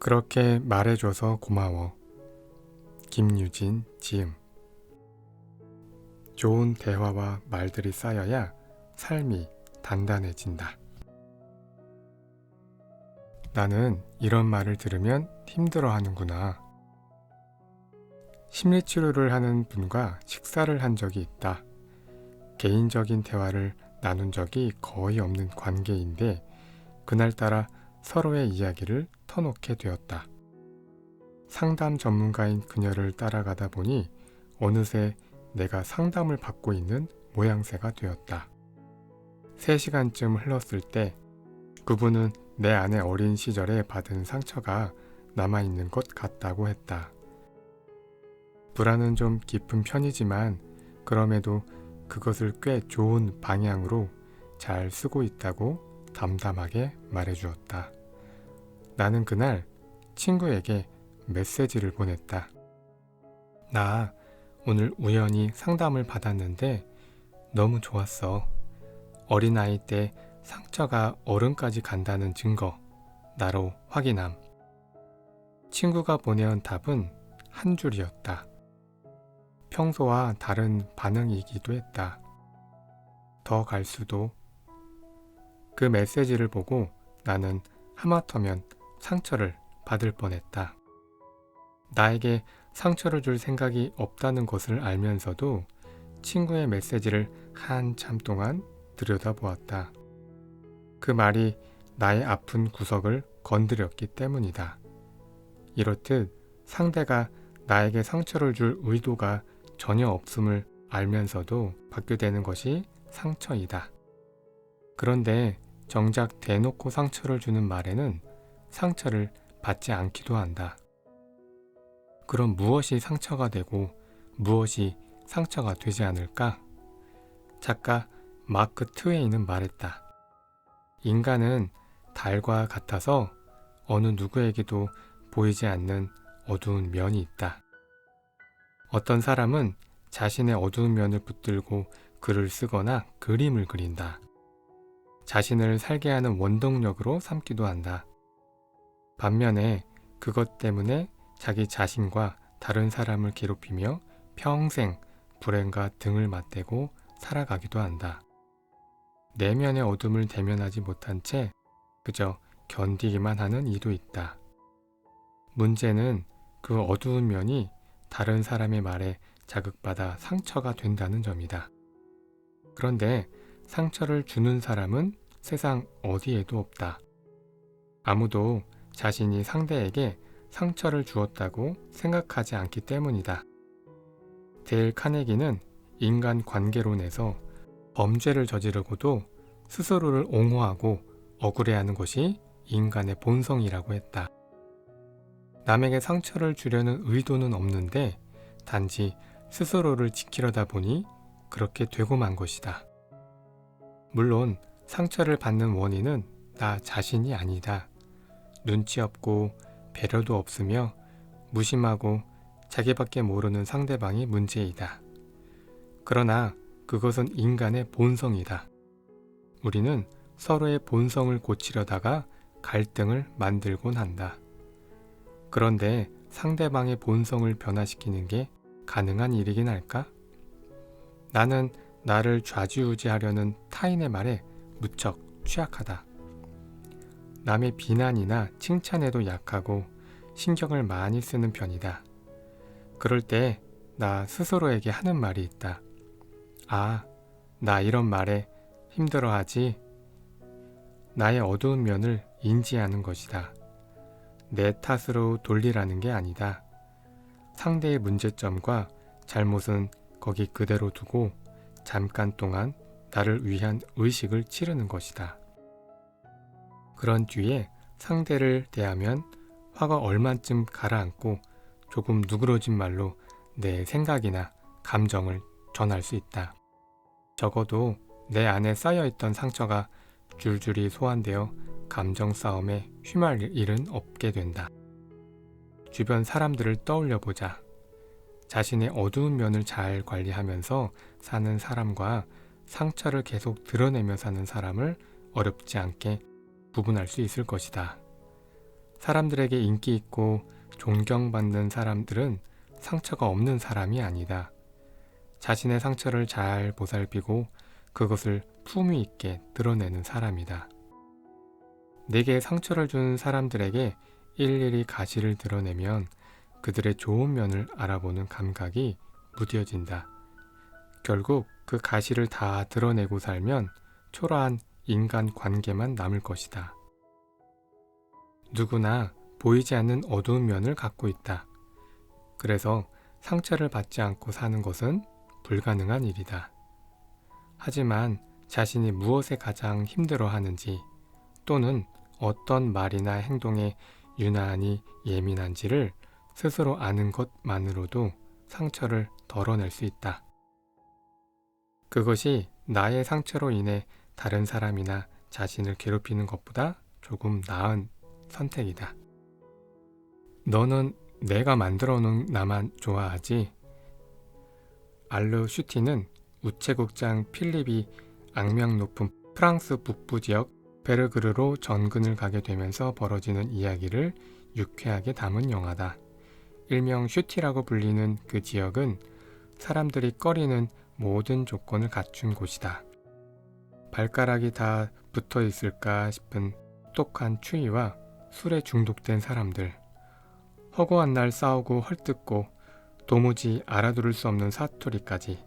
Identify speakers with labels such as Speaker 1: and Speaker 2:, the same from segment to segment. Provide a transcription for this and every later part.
Speaker 1: 그렇게 말해줘서 고마워. 김유진 지음. 좋은 대화와 말들이 쌓여야 삶이 단단해진다. 나는 이런 말을 들으면 힘들어 하는구나. 심리치료를 하는 분과 식사를 한 적이 있다. 개인적인 대화를 나눈 적이 거의 없는 관계인데, 그날따라 서로의 이야기를 터놓게 되었다. 상담 전문가인 그녀를 따라가다 보니 어느새 내가 상담을 받고 있는 모양새가 되었다. 3시간쯤 흘렀을 때 그분은 내 안에 어린 시절에 받은 상처가 남아있는 것 같다고 했다. 불안은 좀 깊은 편이지만 그럼에도 그것을 꽤 좋은 방향으로 잘 쓰고 있다고 담담하게 말해주었다. 나는 그날 친구에게 메시지를 보냈다. 나 오늘 우연히 상담을 받았는데 너무 좋았어. 어린아이 때 상처가 어른까지 간다는 증거, 나로 확인함. 친구가 보내온 답은 한 줄이었다. 평소와 다른 반응이기도 했다. 더 갈 수도. 그 메시지를 보고 나는 하마터면 상처를 받을 뻔했다. 나에게 상처를 줄 생각이 없다는 것을 알면서도 친구의 메시지를 한참 동안 들여다보았다. 그 말이 나의 아픈 구석을 건드렸기 때문이다. 이렇듯 상대가 나에게 상처를 줄 의도가 전혀 없음을 알면서도 받게 되는 것이 상처이다. 그런데 정작 대놓고 상처를 주는 말에는 상처를 받지 않기도 한다. 그럼 무엇이 상처가 되고 무엇이 상처가 되지 않을까? 작가 마크 트웨이는 말했다. 인간은 달과 같아서 어느 누구에게도 보이지 않는 어두운 면이 있다. 어떤 사람은 자신의 어두운 면을 붙들고 글을 쓰거나 그림을 그린다. 자신을 살게 하는 원동력으로 삼기도 한다. 반면에 그것 때문에 자기 자신과 다른 사람을 괴롭히며 평생 불행과 등을 맞대고 살아가기도 한다. 내면의 어둠을 대면하지 못한 채 그저 견디기만 하는 이도 있다. 문제는 그 어두운 면이 다른 사람의 말에 자극받아 상처가 된다는 점이다. 그런데 상처를 주는 사람은 세상 어디에도 없다. 아무도 자신이 상대에게 상처를 주었다고 생각하지 않기 때문이다. 데일 카네기는 인간 관계론에서 범죄를 저지르고도 스스로를 옹호하고 억울해하는 것이 인간의 본성이라고 했다. 남에게 상처를 주려는 의도는 없는데 단지 스스로를 지키려다 보니 그렇게 되고 만 것이다. 물론 상처를 받는 원인은 나 자신이 아니다. 눈치 없고 배려도 없으며 무심하고 자기밖에 모르는 상대방이 문제이다. 그러나 그것은 인간의 본성이다. 우리는 서로의 본성을 고치려다가 갈등을 만들곤 한다. 그런데 상대방의 본성을 변화시키는 게 가능한 일이긴 할까? 나는 나를 좌지우지하려는 타인의 말에 무척 취약하다. 남의 비난이나 칭찬에도 약하고 신경을 많이 쓰는 편이다. 그럴 때 나 스스로에게 하는 말이 있다. 아, 나 이런 말에 힘들어하지? 나의 어두운 면을 인지하는 것이다. 내 탓으로 돌리라는 게 아니다. 상대의 문제점과 잘못은 거기 그대로 두고 잠깐 동안 나를 위한 의식을 치르는 것이다. 그런 뒤에 상대를 대하면 화가 얼만쯤 가라앉고 조금 누그러진 말로 내 생각이나 감정을 전할 수 있다. 적어도 내 안에 쌓여있던 상처가 줄줄이 소환되어 감정 싸움에 휘말릴 일은 없게 된다. 주변 사람들을 떠올려 보자. 자신의 어두운 면을 잘 관리하면서 사는 사람과 상처를 계속 드러내며 사는 사람을 어렵지 않게 구분할 수 있을 것이다. 사람들에게 인기 있고 존경받는 사람들은 상처가 없는 사람이 아니다. 자신의 상처를 잘 보살피고 그것을 품위 있게 드러내는 사람이다. 내게 상처를 준 사람들에게 일일이 가시를 드러내면 그들의 좋은 면을 알아보는 감각이 무뎌진다. 결국 그 가시를 다 드러내고 살면 초라한 인간 관계만 남을 것이다. 누구나 보이지 않는 어두운 면을 갖고 있다. 그래서 상처를 받지 않고 사는 것은 불가능한 일이다. 하지만 자신이 무엇에 가장 힘들어 하는지 또는 어떤 말이나 행동에 유난히 예민한지를 스스로 아는 것만으로도 상처를 덜어낼 수 있다. 그것이 나의 상처로 인해 다른 사람이나 자신을 괴롭히는 것보다 조금 나은 선택이다. 너는 내가 만들어 놓은 나만 좋아하지? 알르 슈티는 우체국장 필립이 악명 높은 프랑스 북부 지역 베르그르로 전근을 가게 되면서 벌어지는 이야기를 유쾌하게 담은 영화다. 일명 슈티라고 불리는 그 지역은 사람들이 꺼리는 모든 조건을 갖춘 곳이다. 발가락이 다 붙어 있을까 싶은 똑똑한 추위와 술에 중독된 사람들, 허구한 날 싸우고 헐뜯고 도무지 알아들을 수 없는 사투리까지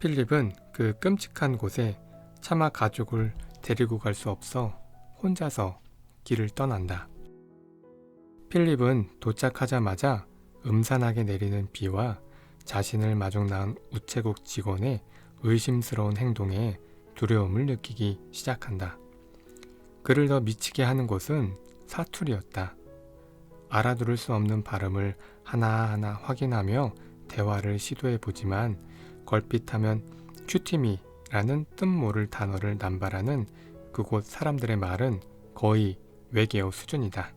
Speaker 1: 필립은 그 끔찍한 곳에 차마 가족을 데리고 갈 수 없어 혼자서 길을 떠난다. 필립은 도착하자마자 음산하게 내리는 비와 자신을 마중 나온 우체국 직원의 의심스러운 행동에 두려움을 느끼기 시작한다. 그를 더 미치게 하는 것은 사투리였다. 알아들을 수 없는 발음을 하나하나 확인하며 대화를 시도해 보지만 걸핏하면 큐티미라는 뜻 모를 단어를 남발하는 그곳 사람들의 말은 거의 외계어 수준이다.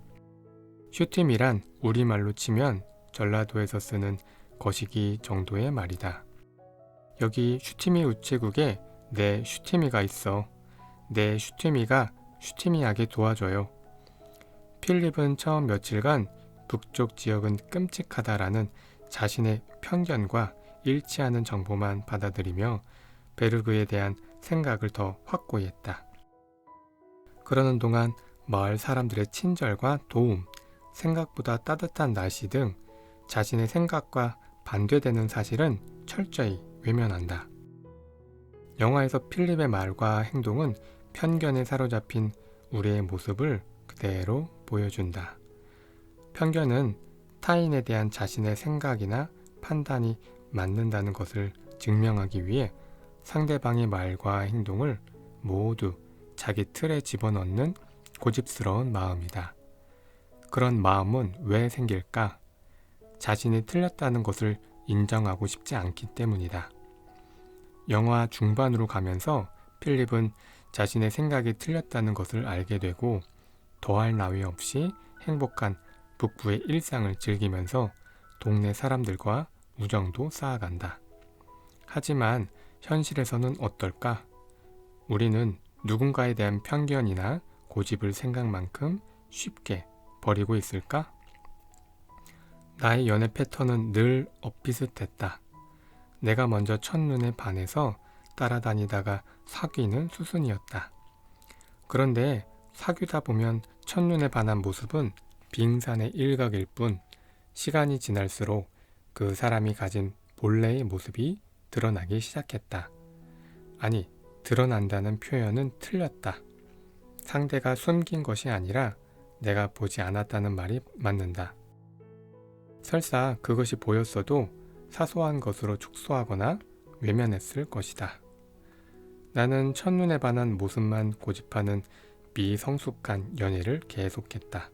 Speaker 1: 슈팀이란 우리말로 치면 전라도에서 쓰는 거시기 정도의 말이다. 여기 슈티미 우체국에 내 슈티미가 있어. 내 슈티미가 슈티미하게 도와줘요. 필립은 처음 며칠간 북쪽 지역은 끔찍하다라는 자신의 편견과 일치하는 정보만 받아들이며 베르그에 대한 생각을 더 확고히 했다. 그러는 동안 마을 사람들의 친절과 도움, 생각보다 따뜻한 날씨 등 자신의 생각과 반대되는 사실은 철저히 외면한다. 영화에서 필립의 말과 행동은 편견에 사로잡힌 우리의 모습을 그대로 보여준다. 편견은 타인에 대한 자신의 생각이나 판단이 맞는다는 것을 증명하기 위해 상대방의 말과 행동을 모두 자기 틀에 집어넣는 고집스러운 마음이다. 그런 마음은 왜 생길까? 자신이 틀렸다는 것을 인정하고 싶지 않기 때문이다. 영화 중반으로 가면서 필립은 자신의 생각이 틀렸다는 것을 알게 되고 더할 나위 없이 행복한 북부의 일상을 즐기면서 동네 사람들과 우정도 쌓아간다. 하지만 현실에서는 어떨까? 우리는 누군가에 대한 편견이나 고집을 생각만큼 쉽게 버리고 있을까? 나의 연애 패턴은 늘 엇비슷했다. 내가 먼저 첫눈에 반해서 따라다니다가 사귀는 수순이었다. 그런데 사귀다 보면 첫눈에 반한 모습은 빙산의 일각일 뿐 시간이 지날수록 그 사람이 가진 본래의 모습이 드러나기 시작했다. 아니, 드러난다는 표현은 틀렸다. 상대가 숨긴 것이 아니라 내가 보지 않았다는 말이 맞는다. 설사 그것이 보였어도 사소한 것으로 축소하거나 외면했을 것이다. 나는 첫눈에 반한 모습만 고집하는 미성숙한 연애를 계속했다.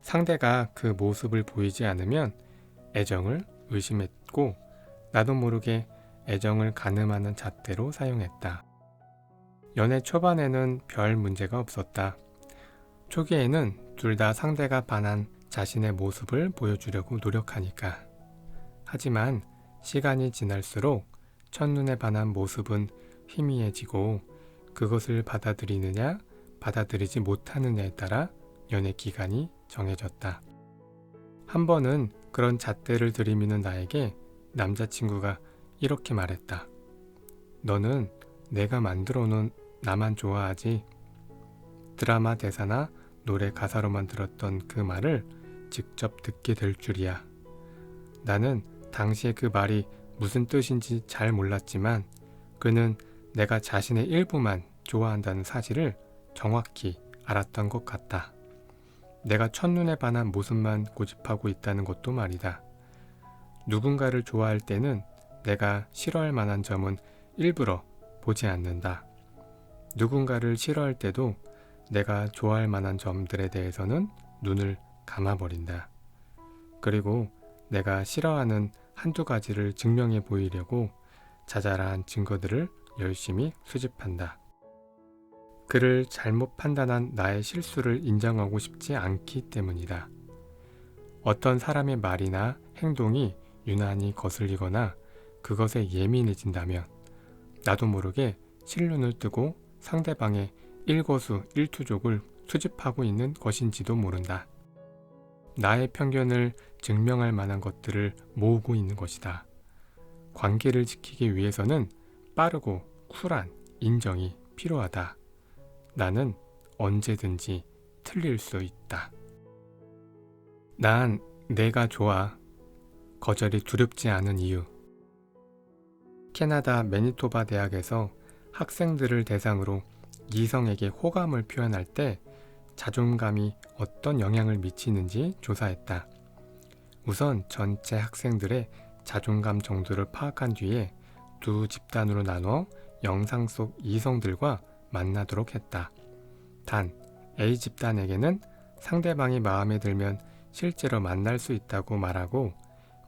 Speaker 1: 상대가 그 모습을 보이지 않으면 애정을 의심했고 나도 모르게 애정을 가늠하는 잣대로 사용했다. 연애 초반에는 별 문제가 없었다. 초기에는 둘 다 상대가 반한 자신의 모습을 보여주려고 노력하니까. 하지만 시간이 지날수록 첫눈에 반한 모습은 희미해지고 그것을 받아들이느냐 받아들이지 못하느냐에 따라 연애 기간이 정해졌다. 한 번은 그런 잣대를 들이미는 나에게 남자친구가 이렇게 말했다. 너는 내가 만들어 놓은 나만 좋아하지. 드라마 대사나 노래 가사로만 들었던 그 말을 직접 듣게 될 줄이야. 나는 당시에 그 말이 무슨 뜻인지 잘 몰랐지만 그는 내가 자신의 일부만 좋아한다는 사실을 정확히 알았던 것 같다. 내가 첫눈에 반한 모습만 고집하고 있다는 것도 말이다. 누군가를 좋아할 때는 내가 싫어할 만한 점은 일부러 보지 않는다. 누군가를 싫어할 때도 내가 좋아할 만한 점들에 대해서는 눈을 감아버린다. 그리고 내가 싫어하는 한두 가지를 증명해 보이려고 자잘한 증거들을 열심히 수집한다. 그를 잘못 판단한 나의 실수를 인정하고 싶지 않기 때문이다. 어떤 사람의 말이나 행동이 유난히 거슬리거나 그것에 예민해진다면 나도 모르게 실눈을 뜨고 상대방의 일거수 일투족을 수집하고 있는 것인지도 모른다. 나의 편견을 증명할 만한 것들을 모으고 있는 것이다. 관계를 지키기 위해서는 빠르고 쿨한 인정이 필요하다. 나는 언제든지 틀릴 수 있다. 난 내가 좋아. 거절이 두렵지 않은 이유. 캐나다 매니토바 대학에서 학생들을 대상으로 이성에게 호감을 표현할 때 자존감이 어떤 영향을 미치는지 조사했다. 우선 전체 학생들의 자존감 정도를 파악한 뒤에 두 집단으로 나눠 영상 속 이성들과 만나도록 했다. 단, A 집단에게는 상대방이 마음에 들면 실제로 만날 수 있다고 말하고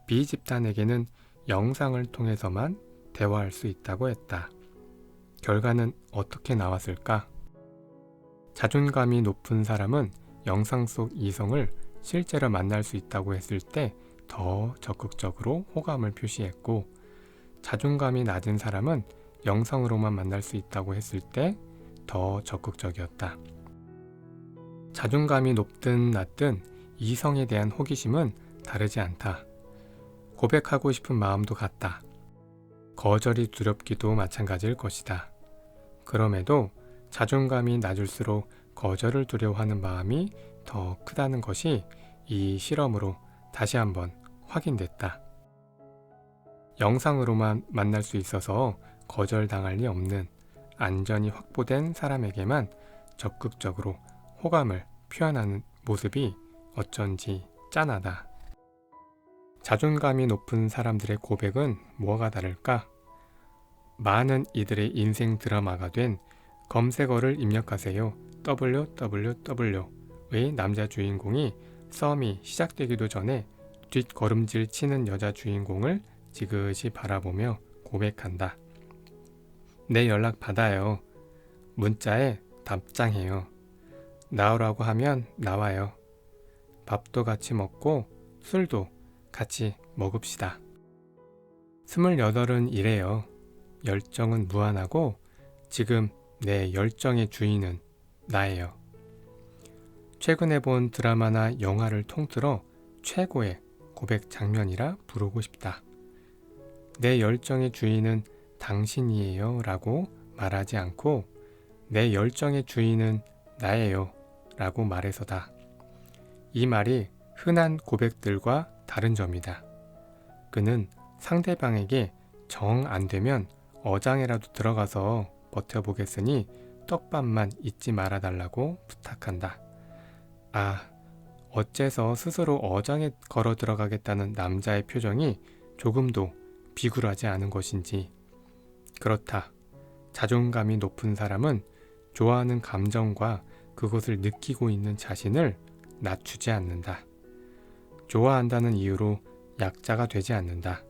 Speaker 1: B 집단에게는 영상을 통해서만 대화할 수 있다고 했다. 결과는 어떻게 나왔을까? 자존감이 높은 사람은 영상 속 이성을 실제로 만날 수 있다고 했을 때 더 적극적으로 호감을 표시했고, 자존감이 낮은 사람은 영상으로만 만날 수 있다고 했을 때 더 적극적이었다. 자존감이 높든 낮든 이성에 대한 호기심은 다르지 않다. 고백하고 싶은 마음도 같다. 거절이 두렵기도 마찬가지일 것이다. 그럼에도 자존감이 낮을수록 거절을 두려워하는 마음이 더 크다는 것이 이 실험으로 다시 한번 확인됐다. 영상으로만 만날 수 있어서 거절당할 리 없는 안전이 확보된 사람에게만 적극적으로 호감을 표현하는 모습이 어쩐지 짠하다. 자존감이 높은 사람들의 고백은 뭐가 다를까? 많은 이들의 인생 드라마가 된 검색어를 입력하세요. www의 남자 주인공이 썸이 시작되기도 전에 뒷걸음질 치는 여자 주인공을 지그시 바라보며 고백한다. 내 연락 받아요. 문자에 답장해요. 나오라고 하면 나와요. 밥도 같이 먹고 술도 같이 먹읍시다. 스물여덟은 이래요. 열정은 무한하고 지금 내 열정의 주인은 나예요. 최근에 본 드라마나 영화를 통틀어 최고의 고백 장면이라 부르고 싶다. 내 열정의 주인은 당신이에요 라고 말하지 않고 내 열정의 주인은 나예요 라고 말해서다. 이 말이 흔한 고백들과 다른 점이다. 그는 상대방에게 정 안 되면 어장에라도 들어가서 버텨보겠으니 떡밥만 잊지 말아달라고 부탁한다. 아, 어째서 스스로 어장에 걸어 들어가겠다는 남자의 표정이 조금도 비굴하지 않은 것인지. 그렇다. 자존감이 높은 사람은 좋아하는 감정과 그것을 느끼고 있는 자신을 낮추지 않는다. 좋아한다는 이유로 약자가 되지 않는다.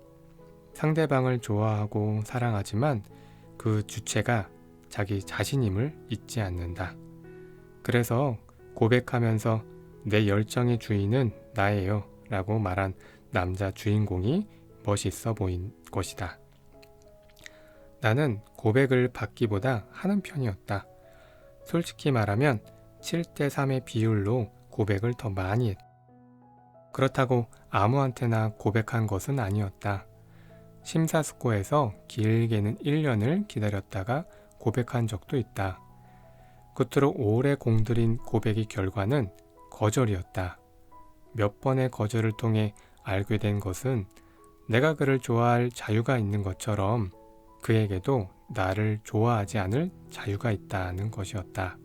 Speaker 1: 상대방을 좋아하고 사랑하지만 그 주체가 자기 자신임을 잊지 않는다. 그래서 고백하면서 내 열정의 주인은 나예요 라고 말한 남자 주인공이 멋있어 보인 것이다. 나는 고백을 받기보다 하는 편이었다. 솔직히 말하면 7대3의 비율로 고백을 더 많이 했다. 그렇다고 아무한테나 고백한 것은 아니었다. 심사숙고해서 길게는 1년을 기다렸다가 고백한 적도 있다. 끝으로 오래 공들인 고백의 결과는 거절이었다. 몇 번의 거절을 통해 알게 된 것은 내가 그를 좋아할 자유가 있는 것처럼 그에게도 나를 좋아하지 않을 자유가 있다는 것이었다.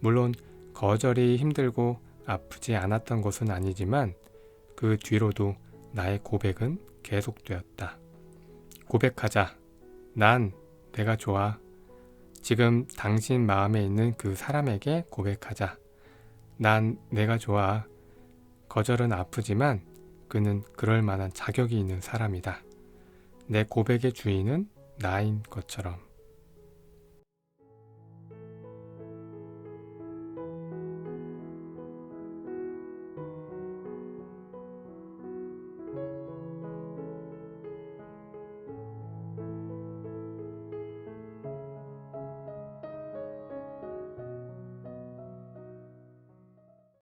Speaker 1: 물론 거절이 힘들고 아프지 않았던 것은 아니지만 그 뒤로도 나의 고백은 계속되었다. 고백하자. 난 내가 좋아. 지금 당신 마음에 있는 그 사람에게 고백하자. 난 내가 좋아. 거절은 아프지만 그는 그럴 만한 자격이 있는 사람이다. 내 고백의 주인은 나인 것처럼.